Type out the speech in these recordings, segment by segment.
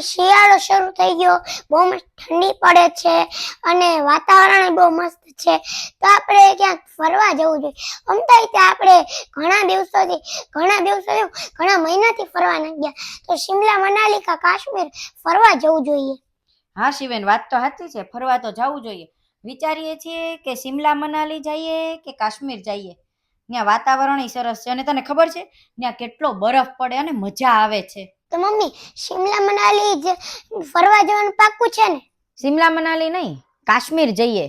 શિયાળો શરૂ થઈ ગયો. બહુ મસ્ત ઠંડી પડે છે અને વાતાવરણ બહુ મસ્ત છે. તો આપણે ક્યાંક ફરવા જવું જોઈએ. આમ તો રીતે આપણે ઘણા દિવસોથી ઘણા દિવસોથી ઘણા મહિનાથી ફરવા ન ગયા. તો શિમલા મનાલી કા કાશ્મીર ફરવા જવું જોઈએ. હા, શિવેન, વાત તો સાચી છે. ફરવા તો જવું જોઈએ. વિચારીએ છીએ કે શિમલા, મનાલી જઈએ કે કાશ્મીર જઈએ? ત્યાં વાતાવરણ સરસ છે. અને તને ખબર છે? ત્યાં કેટલો બરફ પડે અને મજા આવે છે. તો મમ્મી, શિમલા મનાલી જ ફરવા જવાનું પાક્કું છે ને? શિમલા મનાલી નહીં, કાશ્મીર જઈએ.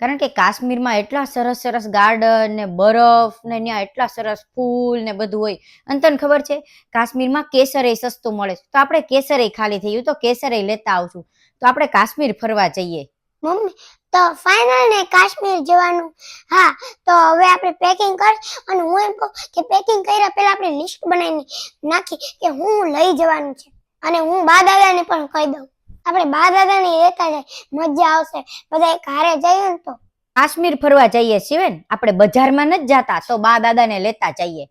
કારણ કે કાશ્મીરમાં એટલા સરસ સરસ ગાર્ડન ને બરફ ને ત્યાં એટલા સરસ ફૂલ ને બધું હોય. અને તને ખબર છે, કાશ્મીરમાં કેસર સસ્તું મળે તો આપણે કેસર ખાલી થઈ ગયું, તો કેસર લેતા આવશું. તો આપણે કાશ્મીર ફરવા જઈએ. મમ્મી, તો ફાઇનલ ને કાશ્મીર જવાનું. હા, તો હવે આપણે પેકિંગ કર, અને હું એમ કહું કે પેકિંગ કર્યા પહેલા આપણે લિસ્ટ બનાવીને નાખી કે હું લઈ જવાનું છે. અને હું બા દાદાને પણ કહી દઉં. આપણે બા દાદાને લેતા જાય, મજા આવશે. બધા એક હારે જઈએ ને તો. કાશ્મીર ફરવા જઈએ શિવેન આપણે બજારમાં નથી જાતા, તો બા દાદાને લેતા જઈએ.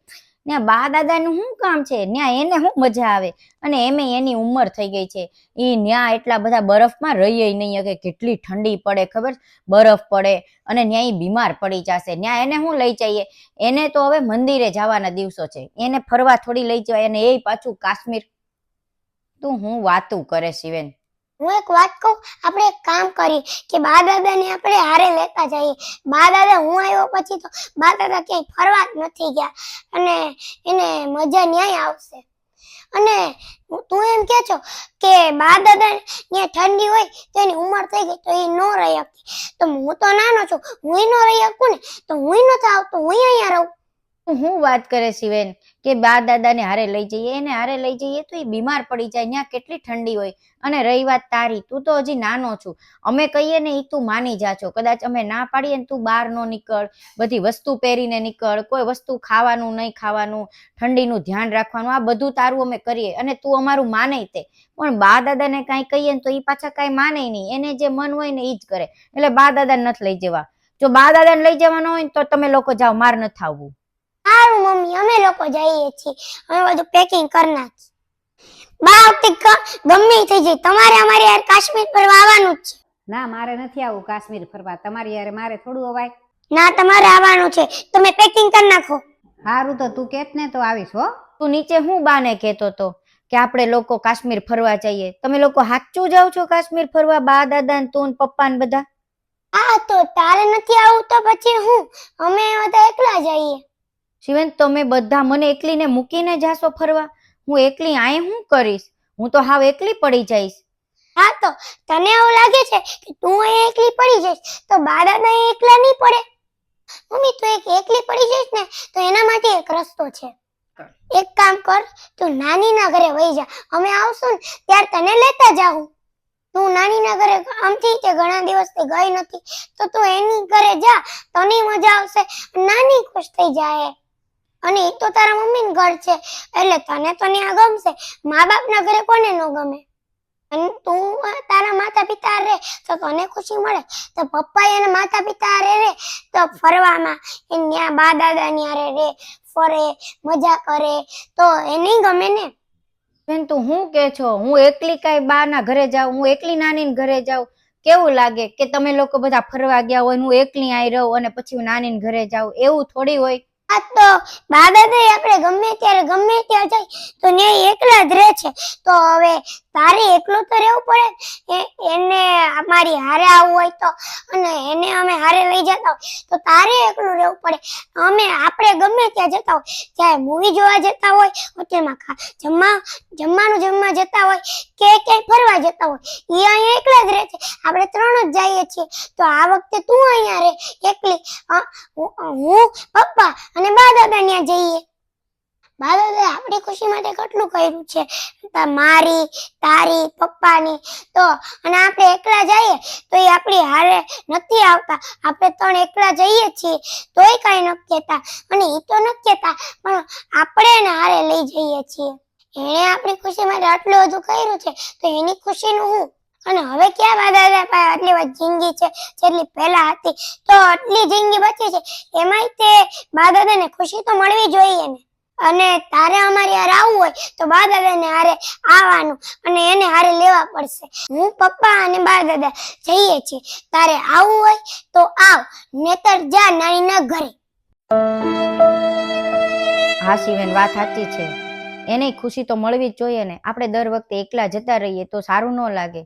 ત્યાં બા દાદાનું શું કામ છે? ત્યાં એને શું મજા આવે? અને એમે એની ઉંમર થઈ ગઈ છે. એ ત્યાં એટલા બધા બરફમાં રહીએ નહીં. કે કેટલી ઠંડી પડે, ખબર? બરફ પડે અને ત્યાં બીમાર પડી જશે. ત્યાં એને શું લઈ જઈએ? એને તો હવે મંદિરે જવાના દિવસો છે. એને ફરવા થોડી લઈ જવાય અને એ પાછું કાશ્મીર. તું હું વાતું કરે શિવેન? હું એક વાત કહું, આપણે એક કામ કરીએ કે બા દાદાને આપણે હારે લેતા જઈએ. બા દાદા હું આવ્યો પછી તો બા દાદા ક્યાંય ફરવા જ નથી ગયા અને એને મજા ન્યાય આવશે. અને તું એમ કે છો કે બા દાદા ત્યાં ઠંડી હોય તો એની ઉંમર થઈ ગઈ તો એ ન રહી શકતી. તો હું તો નાનો છું હું ન રહી શકું ને? તો હું નથી આવતો હું અહીંયા રહું. હું વાત કરે શિવેન કે બા દાદાને હારે લઈ જઈએ, એને હારે લઈ જઈએ તો એ બીમાર પડી જાય ત્યાં કેટલી ઠંડી હોય. અને રહી વાત તારી, તું તો હજી નાનો છું. અમે કહીએ ને એ તું માની જા છો કદાચ અમે ના પાડીએ ને તું બહાર નો નીકળ, બધી વસ્તુ પહેરીને નીકળ, કોઈ વસ્તુ ખાવાનું નહીં ખાવાનું, ઠંડીનું ધ્યાન રાખવાનું, આ બધું તારું અમે કરીએ. અને તું અમારું માને તે. પણ બા દાદાને કાંઈ કહીએ ને તો એ પાછા કાંઈ માને નહીં. એને જે મન હોય ને એ જ કરે. એટલે બા દાદાને નથી લઈ જવા. જો બા દાદાને લઈ જવાનો હોય તો તમે લોકો જાઓ, માર નથી આવવું. સારું મમ્મી અમે લોકો જઈએ છીએ. અમે બધું પેકિંગ કરી નાખી બા આવતી ગમે થઈ જાય. તમારે અમારે યાર કાશ્મીર ફરવા આવવાનું જ છે. ના મારે નથી આવવું કાશ્મીર ફરવા. તમારી યાર મારે થોડું અવાય. ના તમારે આવવાનું છે. તમે પેકિંગ કરી નાખો. સારું તો તું કેત ને તો આવીશ હો. તું નીચે હું બાને કહેતો તો કે આપણે લોકો કાશ્મીર ફરવા જઈએ? તમે લોકો સાચું જાવ છો કાશ્મીર ફરવા? બા દાદા ને તું પપ્પા ને બધા? હા તો તારે નથી આવું તો પછી હું? અમે બધા એકલા જઈએ. શિવેન તમે બધા મને એકલીને મૂકીને જાશો ફરવા? હું એકલી આય હું કરીશ? હું તો હાવ એકલી પડી જઈશ. હા તો તને એવું લાગે છે કે તું અહીં એકલી પડી જઈશ? તો બાળાને એકલા નહીં પડે? મમ્મી, તું એક એકલી પડી જઈશ ને, તો એના માટે એક રસ્તો છે. એક કામ કર, તું નાનીના ઘરે વહી જા. અમે આવશું ને, ત્યારે તને લેતા જાઉં તું નાનીના ઘરે, આમથી તે ઘણા દિવસથી ગઈ નથી. તો તું એની ઘરે જા, તને મજા આવશે, નાની ખુશ થઈ જાય અને એ તો તારા મમ્મીનું ઘર છે, એટલે તને તો ત્યાં ગમશે. મા બાપના ઘરે કોને ન ગમે? અને તું તારા માતા પિતા રે તો તને ખુશી મળે. તો પપ્પા અને માતા પિતા રે રે તો ફરવામાં. એ ન્યા બા દાદા ન્યા રે રે ફરે, મજા કરે. તો એ નહીં ગમે ને? બેન, તું હું કે છો? હું એકલી કાંઈ બા ના ઘરે જાઉં? હું એકલી નાની ઘરે જાઉં? કેવું લાગે કે તમે લોકો બધા ફરવા ગયા હોય હું એકલી આઈ રહું અને પછી હું નાની ઘરે જાઉં? એવું થોડી હોય તો બાબાભાઈ આપણે ગમે ત્યારે ગમે ત્યાં જાય તો ને એકલા જ રહે છે. તો હવે તારે એકલું તો રહેવું પડે? એને અમારી હારે આવવું હોય તો અને એને અમે હારે લઈ જતા હોય તો તારે એકલું રહેવું પડે. અમે આપણે ગમે ત્યાં જતા હોય ચાહે મૂવી જોવા જતા હોય હોટેલમાં જમવા જમવાનું જમવા જતા હોય કે ક્યાંય ફરવા જતા હોય એ અહીંયા એકલા જ રહે છે. આપણે ત્રણ જ જઈએ છીએ. તો આ વખતે તું અહીંયા રહે એકલી. હું, પપ્પા અને બા ત્યાં જઈએ. બા આપણી ખુશી માટે કેટલું કર્યું છે? મારી, તારી, પપ્પાની, તો અને આપણે એકલા જઈએ, તો એ આપણી હારે નથી આવતા. આપણે ત્રણ એકલા જઈએ છીએ, તોય કાંઈ ન કહેતા. અને એ તો ન કહેતા, પણ આપણે એને હારે લઈ જઈએ છીએ. એણે આપણી ખુશી માટે આટલું બધું કર્યું છે, તો એની ખુશીનું હું અને હવે ક્યાં બા દાદા પાસે આટલી બધી જિંદગી છે, જેટલી પહેલા હતી, તો આટલી જિંદગી બચી છે. એમાંય તે બા દાદાને ખુશી તો મળવી જોઈએ ને. અને તારે અમારી હારે આવવું હોય, તો બા દાદાને હારે આવવાનું અને એને હારે લેવા પડશે. હું પપ્પા અને બા દાદા જઈએ છીએ. તારે આવવું હોય, તો આવ નેતર જા નાનીના ઘરે. હા, શિવેન, વાત સાચી છે. એને ખુશી તો મળવી જ જોઈએ ને. આપણે દર વખતે એકલા જતા રહીએ તો સારું ન લાગે.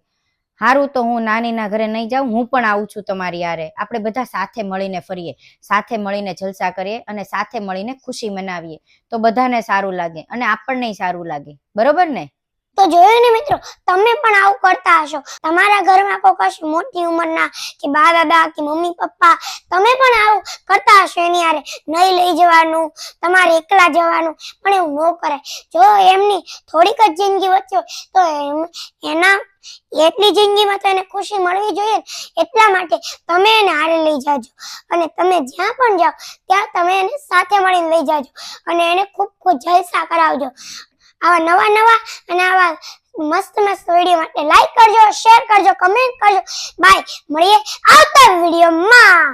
સારું તો હું નાનીના ઘરે નહીં જાઉં, હું પણ આવું છું તમારી હારે. આપણે બધા સાથે મળીને ફરીએ, સાથે મળીને જલસા કરીએ અને સાથે મળીને ખુશી મનાવીએ. તો બધાને સારું લાગે અને આપણને સારું લાગે. બરોબર ને? તો જોયું ને મિત્રો, તમે પણ આવું કરતા હશો. તમારા ઘરમાં કોઈ કશું મોટી ઉંમરના કે બા દાદા કે મમ્મી પપ્પા, તમે પણ આવું કરતા હશો એની હારે. નહીં લઈ જવાનું, તમારે એકલા જવાનું, પણ એવું ન કરાય. જો એમની થોડીક જ જિંદગી વચ્ચે તો એના, એટલી જિંદગીમાં તો એને ખુશી મળવી જોઈએ ને. એટલા માટે તમે એને હારે લઈ જાજો. અને તમે જ્યાં પણ જાઓ, ત્યાં તમે એને સાથે મળીને લઈ જાજો. અને એને ખૂબ ખૂબ જલસા કરાવજો. આવા નવા નવા અને આવા મસ્ત મસ્ત વીડિયો માટે લાઈક કરજો શેર કરજો કમેન્ટ કરજો. બાય મળીએ આવતા વિડીયોમાં